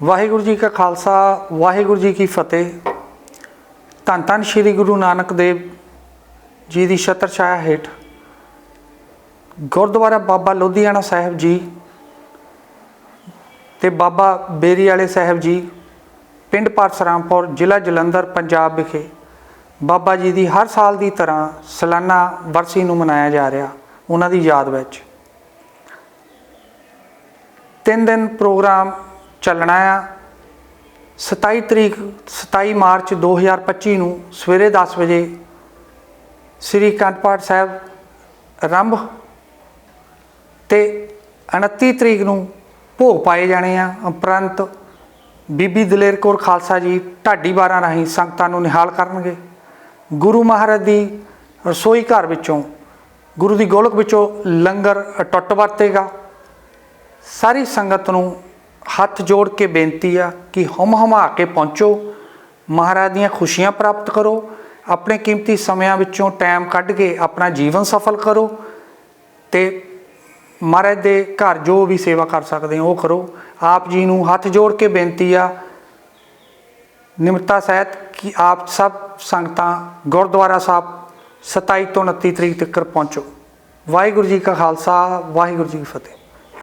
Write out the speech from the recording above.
ਵਾਹਿਗੁਰੂ ਜੀ ਕਾ ਖਾਲਸਾ, ਵਾਹਿਗੁਰੂ ਜੀ ਕੀ ਫਤਿਹ। ਧੰਨ ਧੰਨ ਸ੍ਰੀ ਗੁਰੂ ਨਾਨਕ ਦੇਵ ਜੀ ਦੀ ਛਤਰ ਛਾਇਆ ਹੇਠ ਗੁਰਦੁਆਰਾ ਬਾਬਾ ਲੋਧੀਆਣਾ ਸਾਹਿਬ ਜੀ ਤੇ ਬਾਬਾ ਬੇਰੀ ਵਾਲੇ ਸਾਹਿਬ ਜੀ, ਪਿੰਡ ਪਰਸਰਾਮਪੁਰ, ਜ਼ਿਲ੍ਹਾ ਜਲੰਧਰ, ਪੰਜਾਬ ਵਿਖੇ ਬਾਬਾ ਜੀ ਦੀ ਹਰ ਸਾਲ ਦੀ ਤਰ੍ਹਾਂ ਸਾਲਾਨਾ ਵਰਸੀ ਨੂੰ ਮਨਾਇਆ ਜਾ ਰਿਹਾ ਉਹਨਾਂ ਦੀ ਯਾਦ ਵਿੱਚ। ਤਿੰਨ ਦਿਨ ਪ੍ਰੋਗਰਾਮ ਚੱਲਣਾ ਆ। 27 ਤਰੀਕ 27 ਮਾਰਚ 2025 ਨੂੰ ਸਵੇਰੇ 10 ਵਜੇ ਸ੍ਰੀ ਕੰਠਪਾਠ ਸਾਹਿਬ ਆਰੰਭ ਤੇ 29 ਤਰੀਕ ਨੂੰ ਭੋਗ ਪਾਏ ਜਾਣੇ ਆ। ਉਪਰੰਤ ਬੀਬੀ ਦਲੇਰ ਕੌਰ ਖਾਲਸਾ ਜੀ ਢਾਡੀ ਬਾਰਾਂ ਰਾਹੀਂ ਸੰਗਤਾਂ ਨੂੰ ਨਿਹਾਲ ਕਰਨਗੇ। ਗੁਰੂ ਮਹਾਰਾਜ ਦੀ ਰਸੋਈ ਘਰ ਵਿੱਚੋਂ, ਗੁਰੂ ਦੀ ਗੋਲਕ ਵਿੱਚੋਂ ਲੰਗਰ ਟੁੱਟ ਵਰਤੇਗਾ। ਸਾਰੀ ਸੰਗਤ ਨੂੰ ਹੱਥ ਜੋੜ ਕੇ ਬੇਨਤੀ ਆ ਕਿ ਹਮ ਹਮਾ ਕੇ ਪਹੁੰਚੋ ਮਹਾਰਾਜ ਦੀਆਂ ਖੁਸ਼ੀਆਂ ਪ੍ਰਾਪਤ ਕਰੋ, ਆਪਣੇ ਕੀਮਤੀ ਸਮਿਆਂ ਵਿੱਚੋਂ ਟਾਈਮ ਕੱਢ ਕੇ ਆਪਣਾ ਜੀਵਨ ਸਫਲ ਕਰੋ ਤੇ ਮਹਾਰਾਜ ਦੇ ਘਰ ਜੋ ਵੀ ਸੇਵਾ ਕਰ ਸਕਦੇ ਹੋ ਉਹ ਕਰੋ। ਆਪ ਜੀ ਨੂੰ ਹੱਥ ਜੋੜ ਕੇ ਬੇਨਤੀ ਆ, ਨਿਮਰਤਾ ਸਹਿਤ ਕਿ ਆਪ ਸਭ ਸੰਗਤਾਂ ਗੁਰਦੁਆਰਾ ਸਾਹਿਬ 27 ਤੋਂ 29 ਤਰੀਕ ਤੱਕ ਪਹੁੰਚੋ। ਵਾਹਿਗੁਰੂ ਜੀ ਕਾ ਖਾਲਸਾ, ਵਾਹਿਗੁਰੂ ਜੀ ਕੀ ਫਤਿਹ।